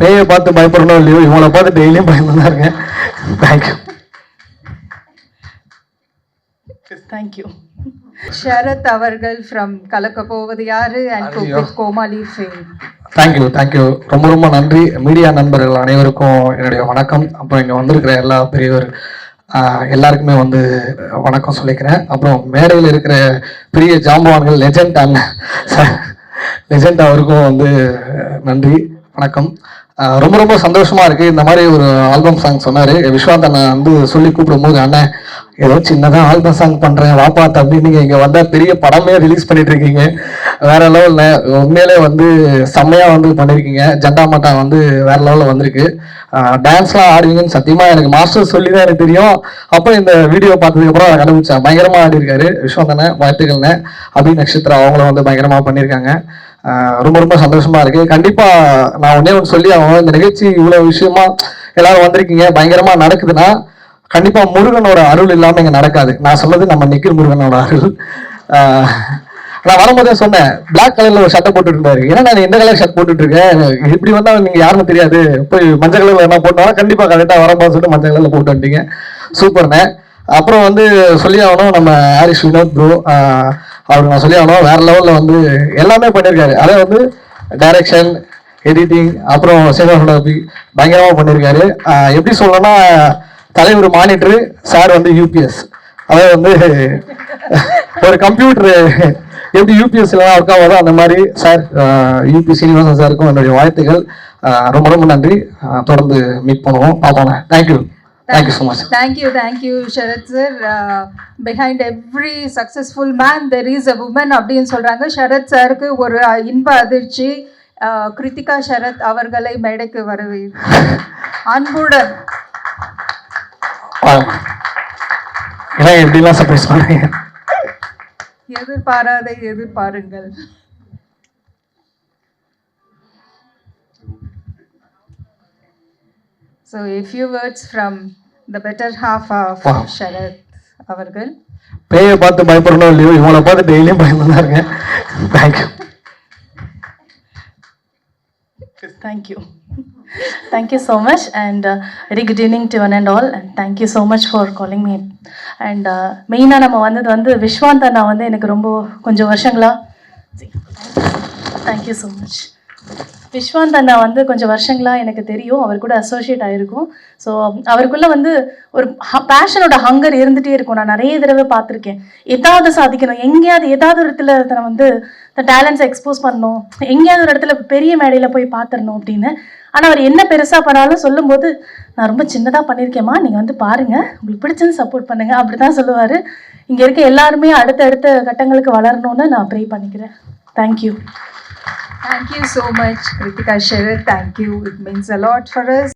பேயை பார்த்து பயப்படணும் இல்லையோ இவங்கள பார்த்து டெய்லியும் பயந்து தான் இருக்கேன் தேங்க்யூ தேங்க்யூ ஷரத் அவர்கள் ஃப்ரம் கலக்க போவது யாரு and Comali fame thank you thank you ரொம்ப ரொம்ப நன்றி. மீடியா நண்பர்கள் அனைவருக்கும் என்னுடைய வணக்கம். அப்புறம் இங்கே வந்திருக்கிற எல்லா பெரியவர் எல்லாருக்குமே வந்து வணக்கம் சொல்லிக்கிறேன். அப்புறம் மேடையில் இருக்கிற பெரிய ஜாம்பவான்கள் லெஜண்ட் அண்ணன் லெஜண்ட் அவருக்கும் வந்து நன்றி. வணக்கம். ரொம்ப ரொம்ப சந்தோஷமா இருக்கு. இந்த மாதிரி ஒரு ஆல்பம் சாங் சொன்னாரு. விஸ்வாந்த் அண்ணன் வந்து சொல்லி கூப்பிடும்போது அண்ணன் ஏதோ சின்னதா ஆல்பம் சாங் பண்றேன். வாப்பா தம்பி. நீங்க இங்க வந்தா பெரிய படமே ரிலீஸ் பண்ணிட்டு இருக்கீங்க வேற லெவல்ல உண்மையிலே வந்து செம்மையா வந்து பண்ணிருக்கீங்க. ஜண்டா மாட்டா வந்து வேற லெவல்ல வந்திருக்கு. டான்ஸ்லாம் ஆடுவீங்கன்னு சத்தியமா எனக்கு மாஸ்டர் சொல்லி தான் எனக்கு தெரியும். அப்போ இந்த வீடியோ பார்த்ததுக்கு அப்புறம் நான் கண்டுபிடிச்சேன். பயங்கரமா ஆடி இருக்காரு விஸ்வந்தன வாழ்த்துக்கள்னே அபி நட்சத்திரம் அவங்களும் வந்து பயங்கரமா பண்ணியிருக்காங்க. ரொம்ப ரொம்ப சந்தோஷமா இருக்கு. கண்டிப்பா நான் ஒன்னே ஒன்று சொல்லி அவன் இந்த நிகழ்ச்சி இவ்வளவு விஷயமா எல்லாரும் வந்திருக்கீங்க. பயங்கரமா நடக்குதுன்னா கண்டிப்பா முருகனோட அருள் இல்லாம இங்க நடக்காது. நான் சொன்னது நம்ம நிக்கில் முருகனோட அருள். நான் வரும்போதே சொன்னேன் பிளாக் கலர்ல ஒரு ஷர்ட்டை போட்டுட்டு இருந்தாரு ஏன்னா நான் எந்த கலர் ஷர்ட் போட்டுட்டு இருக்கேன் இப்படி வந்தா நீங்க யாருன்னு தெரியாது. போய் மஞ்சள் கலர்ல என்ன போட்டா கண்டிப்பா கரெக்டா வரப்போ சொல்லிட்டு மஞ்சள் கலர்ல போட்டு வந்துட்டீங்க. சூப்பர்ண்ணே அப்புறம் வந்து சொல்லி ஆகணும் நம்ம ஹாரிஸ் வினோத் ப்ரோ அவர் நான் சொல்லி ஆகணும் வேற லெவலில் வந்து எல்லாமே பண்ணியிருக்காரு அதே வந்து டைரக்ஷன் எடிட்டிங் அப்புறம் சினிமாட்டோகிராஃபி பயங்கரமாக பண்ணியிருக்காரு எப்படி சொல்லணும்னா தலைவர் மானிட்டரு சார் வந்து யூபிஎஸ் அதாவது வந்து ஒரு கம்ப்யூட்டரு எப்படி யூபிஎஸ் எல்லாம் ஒர்க் ஆகாதோ அந்த மாதிரி சார் யூபி சீனிவாசன் சாருக்கும் என்னுடைய வாழ்த்துக்கள். ரொம்ப ரொம்ப நன்றி. தொடர்ந்து மீட் பண்ணுவோம். பார்ப்போம். Thank you thank you so much Thank you, thank you, Sharath sir behind every successful man there is a woman அப்படின்னு சொல்றாங்க. ஷரத் சாருக்கு ஒரு அஹ், இன்ப அதிர்ச்சி. கிருத்திகா ஷரத் அவர்களை மேடைக்கு வரவே அன்புடன். எப்படிலாம் எதிர்பாராத எதிர்பாருங்கள். So a few words from the better half of Wow. Sharad அவர்கள் பேயை பார்த்து பயப்படணும் இல்லையோ இவங்கள பார்த்து டெய்லியும் பயந்து தான் இருக்கேன் thank you Thank you. thank you so much and uh, very good evening to one and all and thank you so much for calling me and uh, மெயினாக நம்ம வந்தது வந்து விஸ்வாந்த் அண்ணா வந்து எனக்கு ரொம்ப கொஞ்சம் வருஷங்களா thank you so much Vishwanth அண்ணா வந்து கொஞ்சம் வருஷங்களா எனக்கு தெரியும். அவர் கூட அசோசியேட் ஆகிருக்கும் ஸோ அவருக்குள்ள வந்து ஒரு பேஷனோட ஹங்கர் இருந்துகிட்டே இருக்கும். நான் நிறைய தடவை பார்த்துருக்கேன். ஏதாவது சாதிக்கணும். எங்கேயாவது ஏதாவது ஒரு இடத்துல தன்னை வந்து டேலண்ட்ஸை எக்ஸ்போஸ் பண்ணணும். எங்கேயாவது ஒரு இடத்துல பெரிய மேடையில் போய் பார்த்துடணும் அப்படின்னு. ஆனால் அவர் என்ன பெருசாக பண்ணாலும் சொல்லும்போது நான் ரொம்ப சின்னதாக பண்ணியிருக்கேம்மா நீங்கள் வந்து பாருங்கள் உங்களுக்கு பிடிச்சது சப்போர்ட் பண்ணுங்கள் அப்படி தான் சொல்லுவார். இங்கே இருக்க எல்லாருமே அடுத்த அடுத்த கட்டங்களுக்கு வளரணும்னு நான் ப்ரே பண்ணிக்கிறேன். Thank you Thank you so much, Kritika Sharath. Thank you. It means a lot for us.